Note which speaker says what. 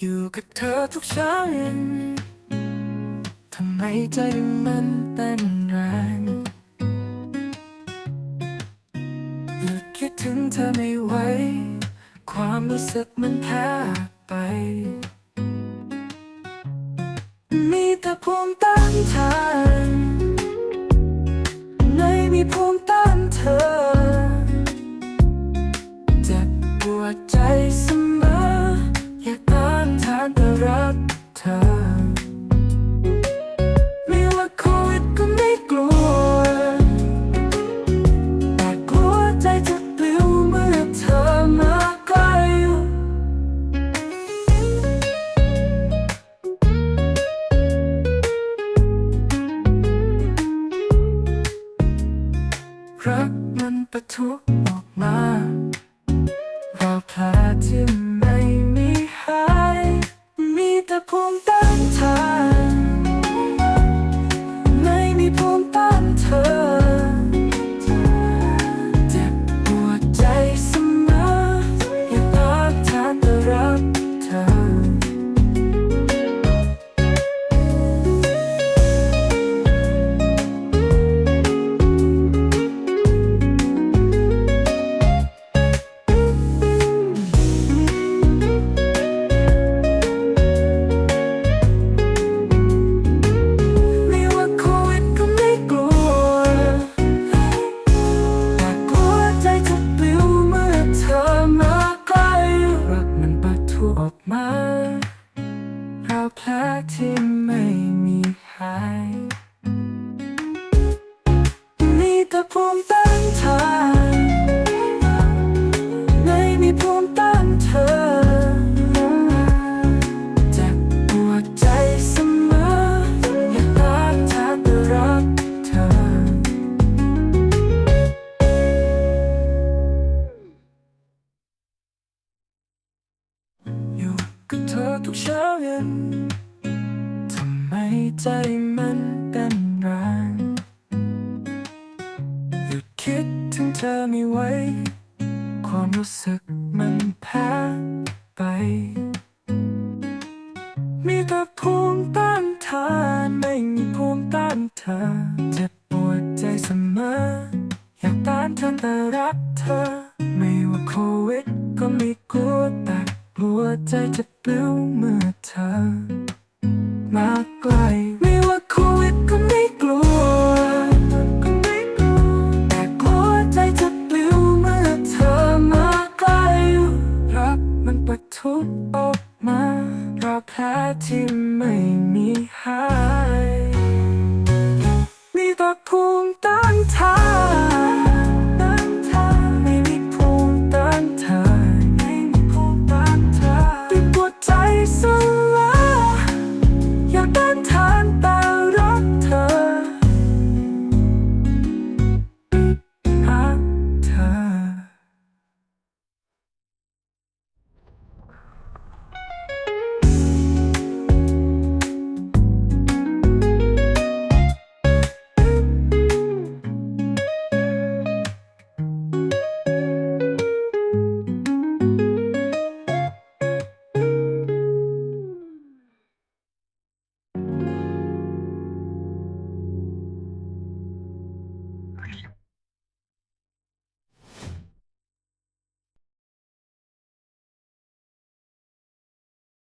Speaker 1: อยู่กับเธอทุกเช้าเย็นทำไมใจมันเต้นแรงหยุดคิดถึงเธอไม่ไหว ความรู้สึกมันแพ้ไป มีแต่ภูมิต้านทาน รักมันปะทุออกมาเราแผลที่ไม่มีหาย มีแต่ภูมิต้านทาน ที่ไม่มีหายมีแต่ภูมิต้านทานไม่มีภูมิต้านเธอเจ็บปวดใจเสมออยากต้านทานแต่รักเธอ อยู่กับเธอทุกเช้าเย็น ใจมันเต้นแรงหยุดคิดถึงเธอไม่ไหวความรู้สึกมันแพ้ไป มีแต่ภูมิต้านทานไม่มีภูมิต้านเธอเจ็บปวดใจเสมอ อยากต้านทานแต่รักเธอ ไม่ว่าโควิดก็ไม่กลัวแต่กลัวใจจะปลิวเมื่อ ทุกออกมาเพราะแผลที่ไม่มีหาย มีแต่ภูมิต้งท่า